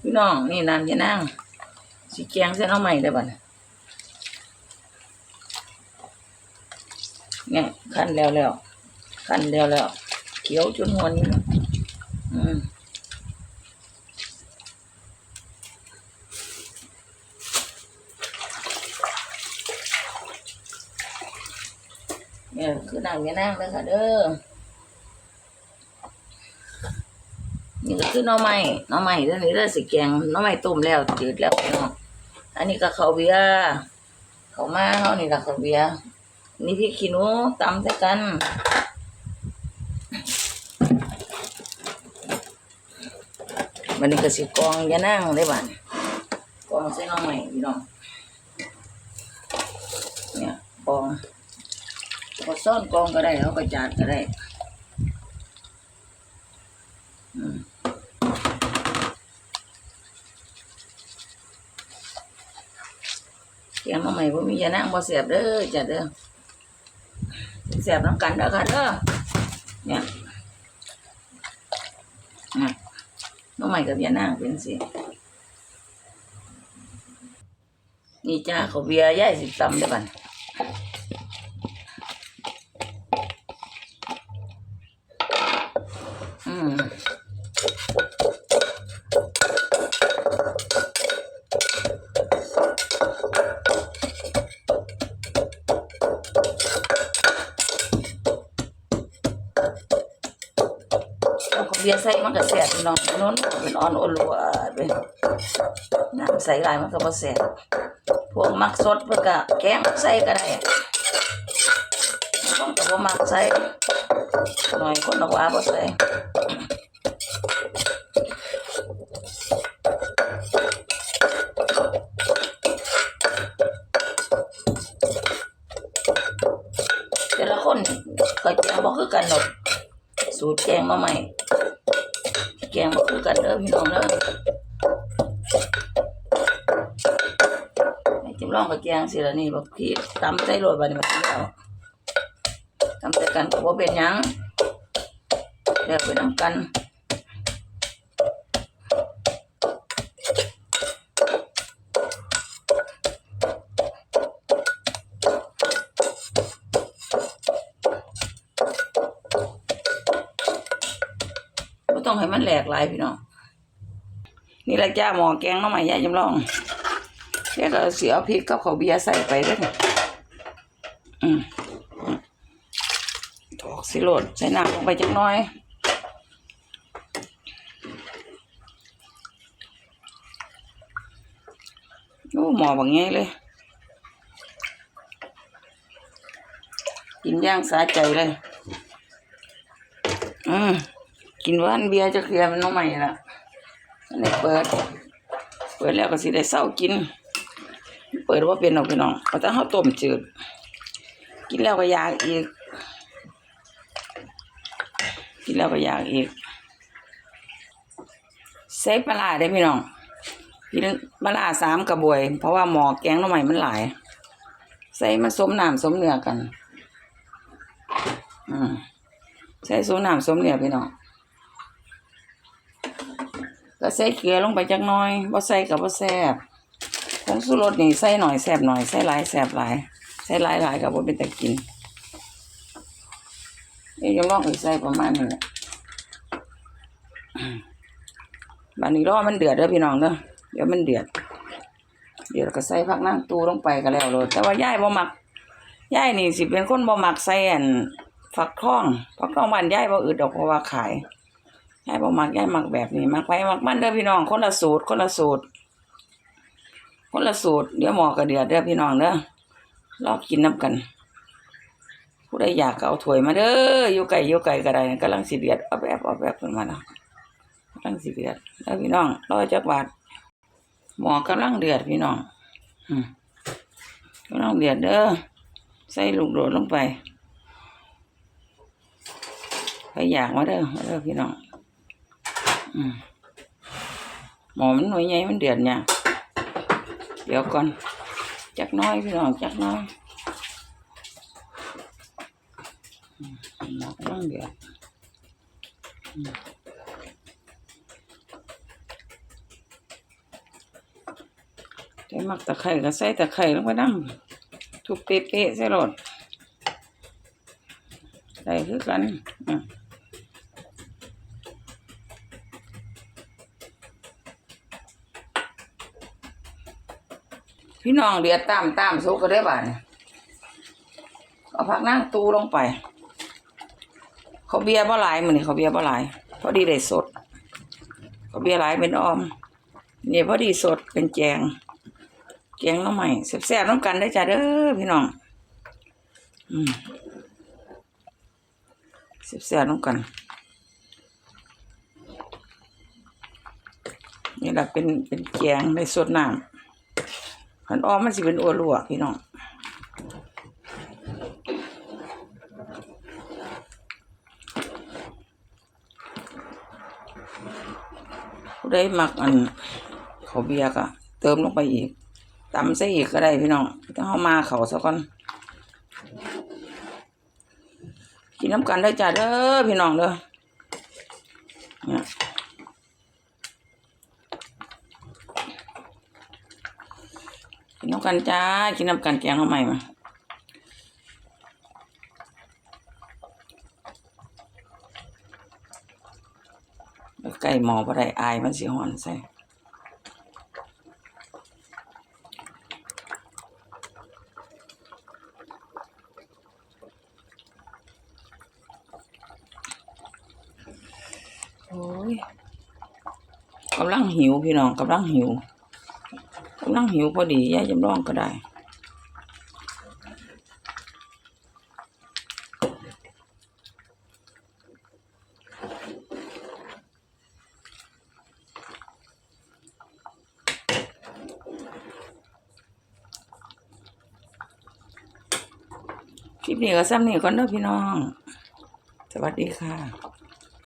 พี่น้องนี่น้ำยานั่งสีแกงเส้นเอาใหม่ได้บ่เนี่ยเนี่ยขั้นแล้วแล้วขั้นแล้วแล้วเขียวจนหัวนี่อืมเนี่ยคือน้ำยานั่งเลยค่ะเด้อ นี่ก็คือหน้อไม้หน้อไม้เรื่องนี้เรื่องสิแกงหน้อไม้ต้มแล้วจืดแล้วพี่น้องอันนี้ก็ข้าวเบียร์ข้ามาเฮานี่ละเขาวเบียนี่พี่ขี้หนูตำใส่กันวันนี้ก็สิกองยานั่งได้บ้านกองใส่หน้อไม้พี่น้องเนี่ยกองก็ซ่อนกองก็ได้เอาไปจาดก็ได้ เสียงมาใหม่บ่มียานั่งบ่เสียบเด้อจ้ะเด้อเสียบน้ำกันเด้อค่ะเด้อเนี่ยน้องใหม่กับยานั่งเป็นสินี่จ้าเขาเบียร์ย่ายสิบตำเด้อบัน เสียใส่มันก็แซ่บพี่น้องนนู้นเป็นอ่อนอลัวไปน้ำใส่ลายมันก็บ่แซ่บพวกมักสดเพิ่นก็แกงใส่ก็ได้คนก็บ่ามักใส่หน่อยคนบอกว่าบ่ใส่แต่ละคนก็แกงบ่คือกันดอกสูตรแกงมาใหม่ งบ่คือกันเด้อพี่น้องเด้อให้จิ้มลองกับแกงสิละนี่บอกพี่ตำใส่โรยบาดนี้มาแล้วตำใส่กันก็บ่เป็นหยังเดี๋ยวไปนำกัน บ่ต้องให้มันแหลกหลายพี่น้องนี่ละจ้าหมอแกงน้องใหม่ยายจำลองแล้วก็เสียพริกกับข้าวเบียร์ใส่ไปเด้ออืมถอกสิโลดใส่น้ำลงไปจักน้อยโอ้หมอบางไงเลยกินย่างสาใจเลย อืม กินหวานเบียร์จะเคลียร์มันน้องใหม่ละอันนี้เปิด เปิดแล้วก็สิได้เศร้ากิน เปิดว่าเป็นหรอกพี่น้องเอาแต่ข้าวต้มจืด กินแล้วก็อยากอีก กินแล้วก็อยากอีกใส่ปลาได้พี่น้องกินปลาสามกระบวย เพราะว่าหมอแกงน้องใหม่มันหลายใส่มันสมน้ำสมเนื้อกัน อืมใส่สมน้ำสมเนื้อพี่น้อง ก็ใส่เกลือลงไปจักหน้อยบ่ใส่กับบ่แซ่บผงชูรสนี่ใส่หน่อยแซ่บหน่อยใส่หลายแซ่บหลายใส่หลายหลายกับบ่เป็นตะกินนี่ยังลองอีกใส่ประมาณนี้แหละบัดนี้รอมันเดือดเด้อพี่น้องเด้อเดี๋ยวมันเดือด เดี๋ยวก็ใส่ผักนางตูลงไปก็แล้วเลยแต่ว่ายายบ่มักยายนี่สิเป็นคนบ่มักใส่อันฟักทองฟักทองบ้านยายบ่อึดดอกเพราะว่าขาย ยายบ่มักยายมักแบบนี้มักไปมักมันเด้อพี่น้องคนละสูตรคนละสูตร คนละสูตรเดี๋ยวหมอก็เดือดเด้อพี่น้องเด้อรอกินน้ำกัน ผู้ใดอยากก็เอาถ้วยมาเด้ออยู่ไก่อยู่ไก่ก็ได้กำลังสิเดือดเอาแบบเอาแบบเพิ่นมาเนาะกำลังสิเดือดแล้วพี่น้องรอจักบาทหมอกำลังเดือดพี่น้องอืมกำลังเดือดเด้อใส่ลูกโดดลงไปไปอยากมาเด้อมาเด้อพี่น้อง หมอมันหน่วยใหญ่มันเดือดเนี่ยเดี๋ยวก่อน จักหน้อยพี่น้องจักหน้อยอืมหมอกำลังเดือดอืมใส่มักตะไคร้ก็ใส่ตะไคร้ลงไปน้ำทุบเป๊ะๆใส่รถได้คือกันอะ พี่น้องเดียดตามตามสุกก็ได้บ้านเอาผักนั่งตูลงไป เขาเบียร์บ่หลายมื้อนี้เขาเบียร์บ่หลายพอดีได้สด เขาเบียร์หลายเป็นออมนี่ยพอดีสดเป็นแจงแกงน้ำใหม่แซ่บๆน้ำกันได้จ้ะเด้อพี่น้องอืมแซ่บๆน้ำกันนี่แหละเป็นเป็นแกงในสดน้ำ ขันออมมันสิเป็นอัวลวกพี่น้องผู้ใดมักอันเขาเบียร์ก็เติมลงไปอีกตำใส่อีกก็ได้พี่น้องต้องเอามาเขาซะก่อนกินน้ำกันได้จ้าเด้อพี่น้องเด้อเนี่ย กินน้ำกันจ้า กินน้ำกันแกงข้าวใหม่มาไก่หมอบ่ได้อายมันสิหอนใส่โอ้ยกำลังหิวพี่น้องกำลังหิว กำลังหิวพอดียายจำลองก็ได้คลิปนี้ก็ซ้ำนี่ก่อนเด้อพี่น้อง สวัสดีค่ะ